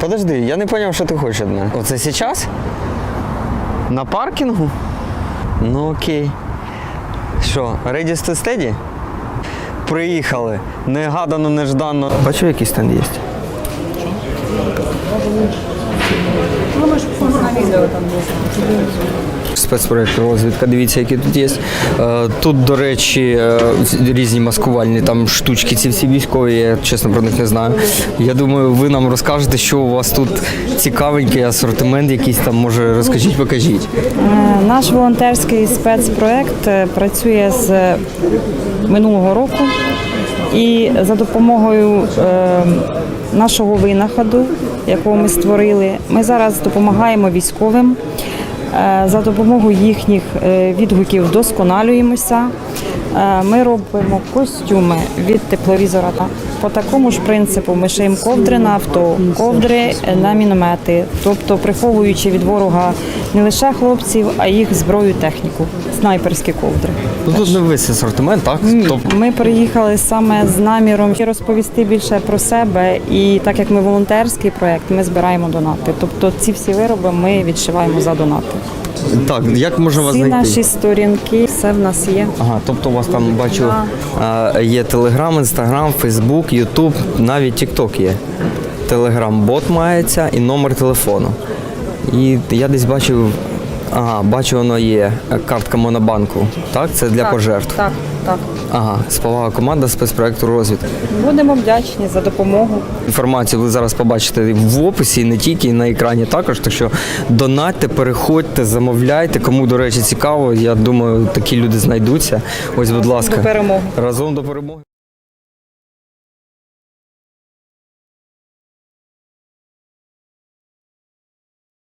Подожди, я не зрозумів, що ти хочеш від мене. Оце зараз? На паркінгу? Ну окей. Що, ready to steady? Приїхали. Негадано, неждано. Бачу, якийсь стенд є. Спецпроект розвідка, дивіться, які тут є. Е, Тут, до речі, е, різні маскувальні там штучки, ці всі військові, я чесно про них не знаю. Я думаю, ви нам розкажете, що у вас тут цікавенький асортимент, якийсь там, може, розкажіть, покажіть. Е, Наш волонтерський спецпроект працює з минулого року і за допомогою нашого винаходу, якого ми створили, ми зараз допомагаємо військовим. Е, За допомогою їхніх е, відгуків вдосконалюємося. Е, Ми робимо костюми від тепловізора. По такому ж принципу ми шиємо ковдри на авто, ковдри на міномети, тобто приховуючи від ворога не лише хлопців, а їх зброю техніку, снайперські ковдри. Ну тут не весь асортимент, так? Тобто Ми приїхали саме з наміром розповісти більше про себе, і так як ми волонтерський проект, ми збираємо донати. Тобто ці всі вироби ми відшиваємо за донати. Так, як можна вас Всі знайти? наші сторінки, все в нас є. Ага, тобто у вас там бачу е, є Телеграм, Інстаграм, Фейсбук, Ютуб, навіть Тікток є. Телеграм-бот мається і номер телефону. І я десь бачив, ага, бачу, воно є е, картка Монобанку. Так, це для пожертв. Так, так. Ага, спова команда спецпроекту розвідки. Будемо вдячні за допомогу. Інформацію ви зараз побачите в описі, не тільки і на екрані також. Так що донатьте, переходьте, замовляйте. Кому, до речі, цікаво, я думаю, такі люди знайдуться. Ось, будь ласка, До перемоги. разом до перемоги.